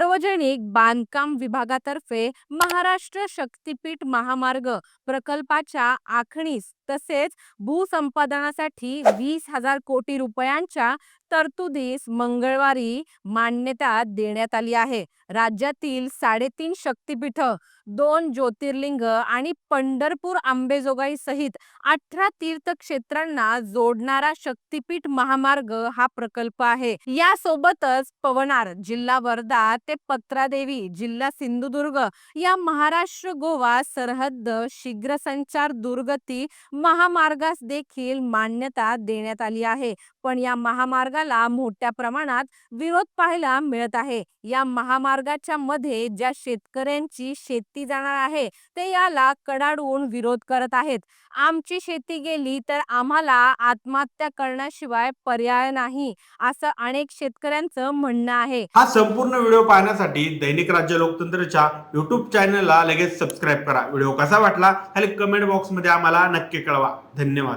सार्वजनिक बांधकाम विभागातर्फे महाराष्ट्र शक्तीपीठ महामार्ग प्रकल्पाच्या आखणीस तसेच भूसंपादनासाठी वीस हजार कोटी रुपयांच्या तरतुदीस मंगळवारी मान्यता देण्यात आली आहे. राज्यातील साडेतीन शक्तीपीठ दोन ज्योतिर्लिंग आणि पंढरपूर आंबेजोगाई सहित अठरा तीर्थक्षेत्रांना जोडणारा शक्तीपीठ महामार्ग हा प्रकल्प आहे. यासोबतच पवनार जिल्हा वर्धा ते पत्रादेवी जिल्हा सिंधुदुर्ग या महाराष्ट्र गोवा सरहद्द शीघ्र संचार दुर्गती महामार्गास देखील मान्यता देण्यात आली आहे. पण या महामार्गाला मोठ्या प्रमाणात विरोध पाहायला मिळत आहे. या महामार्गाच्या मध्ये ज्या शेतकऱ्यांची शेती जाणार आहे ते याला कडाडून विरोध करत आहेत. आमची शेती गेली तर आम्हाला आत्महत्या करण्याशिवाय पर्याय नाही असं अनेक शेतकऱ्यांचं म्हणणं आहे. हा संपूर्ण व्हिडिओ पाहण्यासाठी दैनिक राज्य लोकतंत्रच्या युट्यूब चॅनलला लगेच सबस्क्राईब करा. व्हिडिओ कसा वाटला? खाली कमेंट बॉक्समध्ये आम्हाला नक्की कळवा. धन्यवाद.